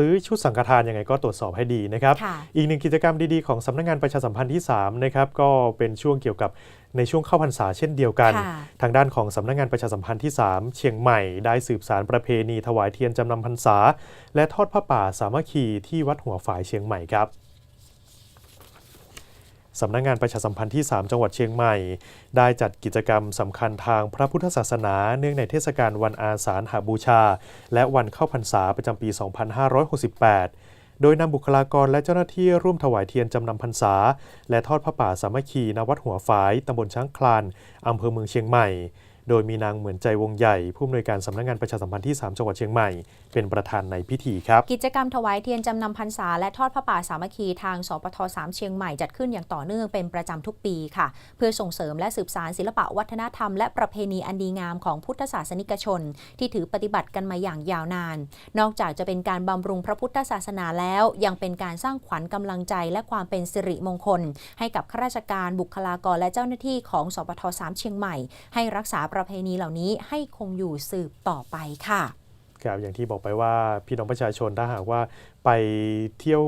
ซื้อชุดสังฆทานยังไงก็ตรวจสอบให้ดีนะครับค่ะอีกหนึ่งกิจกรรมดีๆของสำนักงานประชาสัมพันธ์ที่3นะครับก็เป็นช่วงเกี่ยวกับในช่วงเข้าพรรษาเช่นเดียวกันค่ะทางด้านของสำนักงานประชาสัมพันธ์ที่ 3 เชียงใหม่ได้สืบสารประเพณีถวายเทียนจำนำพรรษา และทอดผ้าป่าสามัคคีที่วัดหัวฝายเชียงใหม่ครับ สำนักงานประชาสัมพันธ์ที่ 3 จังหวัดเชียงใหม่ ได้จัดกิจกรรมสำคัญทางพระพุทธศาสนา เนื่องในเทศกาลวันอาสาฬหาบูชา และวันเข้าพรรษาประจำปี 2568 โดยนำบุคลากรและเจ้าหน้าที่ร่วมถวายเทียนจำนำพรรษา และทอดพระป่าสามัคคีณวัดหัวฝายตำบลช้างคลานอำเภอเมืองเชียงใหม่ โดยมีนางเหมือนใจวงใหญ่ ผู้อำนวยการสำนักงานประชาสัมพันธ์ที่ 3 จังหวัดเชียงใหม่ เป็นประธานในพิธีครับ กิจกรรมถวายเทียนจำนำพรรษาและทอดพระป่าสามัคคีทางสปท3 เชียงใหม่จัดขึ้นอย่างต่อเนื่องเป็นประจำทุกปีค่ะ เพื่อส่งเสริมและสืบสารศิลปะวัฒนธรรมและประเพณีอันดีงามของพุทธศาสนิกชน ที่ถือปฏิบัติกันมาอย่างยาวนาน นอกจากจะเป็นการบำรุงพระพุทธศาสนาแล้ว ยังเป็นการสร้างขวัญกำลังใจและความเป็นสิริมงคล ให้กับข้าราชการบุคลากรและเจ้าหน้าที่ของสปท3เชียงใหม่ ให้รักษาประเพณีเหล่านี้ให้คงอยู่สืบต่อไปค่ะครับอย่างที่บอกไปว่าพี่น้องประชาชนถ้าหากว่าไปเที่ยว